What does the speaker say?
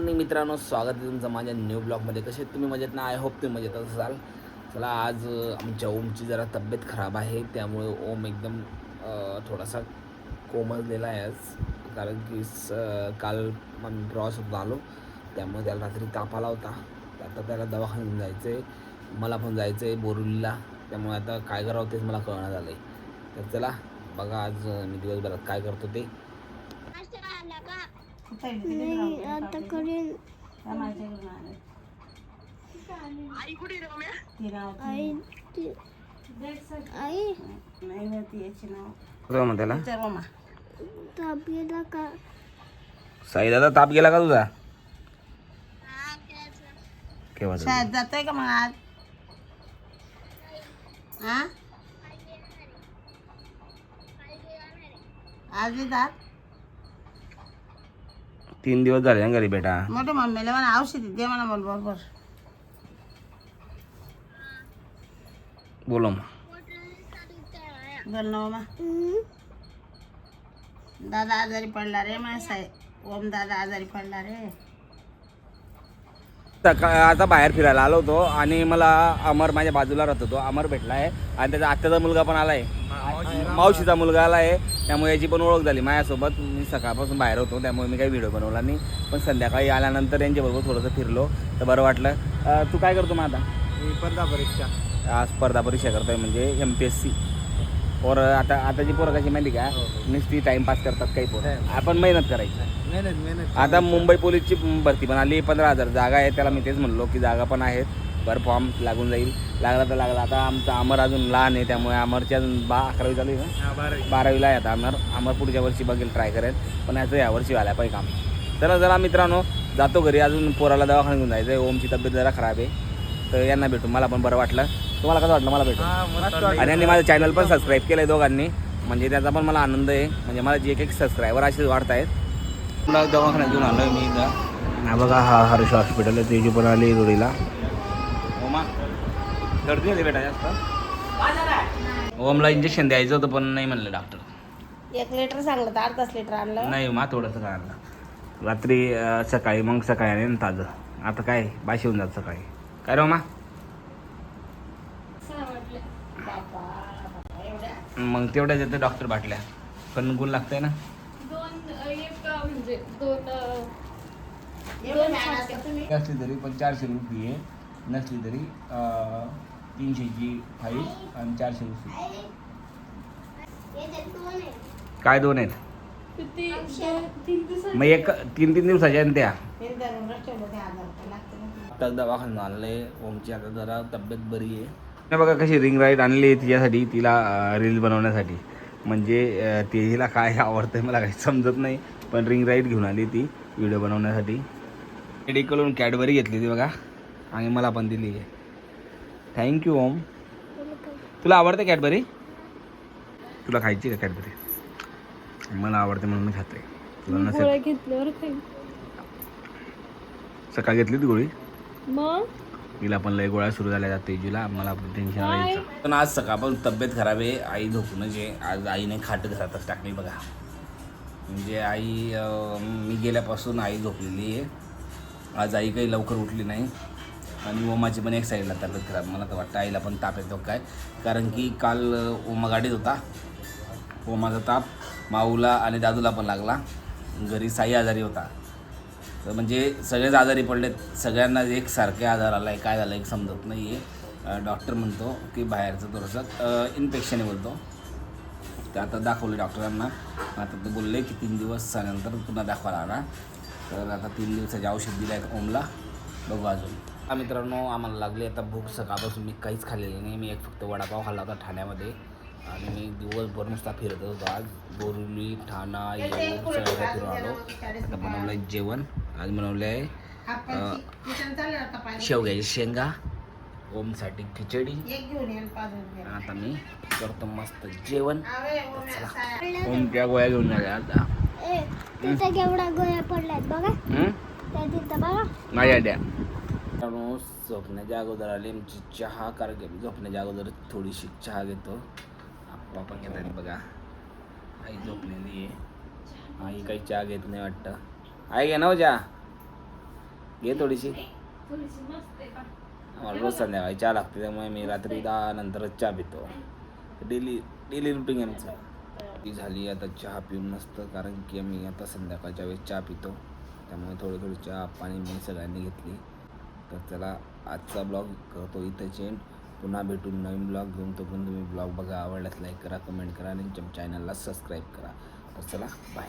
मित्रांनो स्वागत आहे तुमचं माझ्या न्यू ब्लॉगमध्ये कसे तुम्ही? मजेत ना? आय होप तुम्ही मजेत असाल. चला आज आमच्या ओमची जरा तब्येत खराब आहे. त्यामुळे ओम एकदम थोडासा कोमजलेला आहे आज. कारण की स काल आम्ही प्रवासातून आलो. त्यामुळे त्याला रात्री ताप आला होता. आता त्याला दवाखान्यात जायचं आहे मला पण जायचं आहे बोरुलीला त्यामुळे आता काय करावं तेच मला कळणार झालं आहे तर चला बघा आज मी दिवसभरात काय करतो ते. नाही आता करेन आई ती- आई त्याला ताप गेला का साई दादा ताप गेला का तुझा? केव्हा शाळेत जातोय का मग आज? हा आज येतात? तीन दिवस झाले ना घरी बेटा. मोठ्या मम्मीला म्हणा औषधी दे म्हणा बोल बरोबर. बोलो मग बोल ना मामा हम्म. दादा आजारी पडला रे माझा साहेब. ओम दादा आजारी पडला रे. सकाळ आता बाहेर फिरायला आलो होतो आणि मला अमर माझ्या बाजूला राहत होतो. अमर भेटला आहे आणि त्याचा आत्याचा मुलगा पण आला आहे मावशीचा मुलगा आला आहे त्यामुळे याची पण ओळख झाली. माझ्यासोबत मी सकाळपासून बाहेर होतो त्यामुळे मी काही व्हिडिओ बनवला नाही. पण संध्याकाळी आल्यानंतर यांच्याबरोबर थोडंसं फिरलो तर बरं वाटलं. तू काय करतो मग आता? स्पर्धा परीक्षा. स्पर्धा परीक्षा करतोय म्हणजे एम पी एस सी पोरं आता आताची पोरं कशी माहिती का? नुसती टाइमपास करतात काही पोरं. आपण मेहनत करायची. मेहनत मेहनत. आता मुंबई पोलीसची भरती पण आली पंधरा हजार जागा आहे त्याला मी तेच म्हणलो की जागा पण आहेत. बरं फॉर्म लागून जाईल. लागला तर लागला. आता आमचा अमर अजून लहान आहे त्यामुळे अमरची अजून बा अकरावी चालू आहे ना? बारावी. बारावीला आहे आता अमर. अमर पुढच्या वर्षी बघेल ट्राय करेल. पण याचं यावर्षी व्हायला पाहिजे काम. चला जरा मित्रांनो जातो घरी. अजून पोराला दवाखान्यात घेऊन जायचं आहे ओमची तब्येत जरा खराब आहे. तर यांना भेटून मला पण बरं वाटलं. तुम्हाला कसं वाटलं? मला वाटलं. आणि यांनी माझं चॅनल पण सबस्क्राईब केलं आहे दोघांनी. म्हणजे त्याचा पण मला आनंद आहे. म्हणजे मला जे काही सबस्क्रायबर असेच वाढत आहेत. दवाखान्यात घेऊन आलो मी इथं. हा बघा हा हर्ष हॉस्पिटल आहे. तेजू पण आली ओमा गर्दी होती बेटा जास्त. ओमला इंजेक्शन द्यायचं होतं पण नाही म्हणलं डॉक्टर एक लिटर सांगलं तर अर्धाच लिटर आणलं. नाही मा थोडंसं काय आणलं. रात्री सकाळी मग सकाळी आणि ना ताजं आता काय बाशी होऊन जात सकाळी. काय रे मा मग तेवढ्याच येतं डॉक्टर बाटल्या. पण गुण लागतंय ना? दोन एक म्हणजे असली तरी पण चारशे रुपये आहे. नसली तरी अं, तीनशेची फाईल आणि चारशे रुपये. काय दोन आहेत? मग एक तीन तीन दिवसाच्या आणि त्या. आता दवाखान्यात आणलंय ओमची आता जरा तब्येत बरी आहे. बघा कशी रिंग राईट आणली आहे तिच्यासाठी तिला रील बनवण्यासाठी. म्हणजे ते हिला काय आवडतंय मला काही समजत नाही पण रिंग राईट घेऊन आली ती व्हिडिओ बनवण्यासाठी. मेडिकलून कॅडबरी घेतली ती बघा. आणि मला पण दिली आहे. Thank you Om. तुला आवडते कॅडबरी? तुला खायची का कॅडबरी? मला आवडते म्हणून मी खाते. तुला नसेल. सकाळी घेतली ती गोळी? तिला पण लय गोळ्या सुरू झाल्या जाते तेजूला. मला पण टेन्शन पण आज सकाळपासून तब्येत खराब आहे. आई झोपूनच आहे. आज आईने खाट घरातच टाकली बघा. म्हणजे आई मी गेल्यापासून आई झोपलेली आहे. आज आई काही लवकर उठली नाही. आणि ओमाची पण एक साईडला तब्येत खराब मला तर वाटतं आईला पण ताप येतो काय. कारण की काल ओमा गाडीत होता. ओमाचा ताप माऊला आणि दादूला पण लागला. घरी साई आजारी होता. तर म्हणजे सगळेच आजारी पडलेत. सगळ्यांना एक सारखे आजार आला आहे काय झालं एक समजत नाही आहे डॉक्टर म्हणतो की बाहेरचं थोडंसं इन्फेक्शन आहे बोलतो. ते आता दाखवले डॉक्टरांना आता ते बोलले की तीन दिवसानंतर पुन्हा दाखवा लागणार. तर आता तीन दिवसाचे औषध दिले आहेत ओमला. बघू अजून. हा मित्रांनो आम्हाला लागली आता भूक. सकाळपासून मी काहीच खाल्लेलं नाही. मी एक फक्त वडापाव खाल्ला होता ठाण्यामध्ये. आणि मी दिवसभर नुसता फिरत होतो आज. बोरिवली ठाणा येऊर सगळं फिरून आलो. आता बनवलं आहे जेवण. आज बनवलं आहे आता शेवग्याची शेंगा ओमसाठी खिचडी. एक घेऊन येईल पाच रुपये आता मी करतो मस्त जेवण. ओमच्या गोळ्या घेऊन झाल्या आता. केवढ्या गोळ्या पडल्यात बघा. हं? माझ्या द्या. मित्रांनो झोपण्याच्या अगोदर आली आमची चहा कारण की झोपण्याच्या अगोदर थोडीशी चहा घेतो. आप्पा पण घेत बघा. आई झोपलेली आहे. आई काही चहा घेत नाही वाटतं. आई घे ना हो चहा. घे थोडीशी. आम्हाला रोज संध्याकाळी चहा लागते त्यामुळे मी रात्री दहा नंतरच चहा पितो. डेली डेली रुटीन आमचं. ती झाली आता चहा पिऊन मस्त कारण की आम्ही आता संध्याकाळच्या वेळेस चहा पितो. त्यामुळे थोडी थोडी चहा पाणी मी सगळ्यांनी घेतली. तर चला आजचा ब्लॉग करतो इथेच एंड पुन्हा भेटून नवीन ब्लॉग घेऊन. तो पण तुम्ही ब्लॉग बघा आवडल्यास लाईक करा कमेंट करा आणि चॅनलला सबस्क्राईब करा. तर चला बाय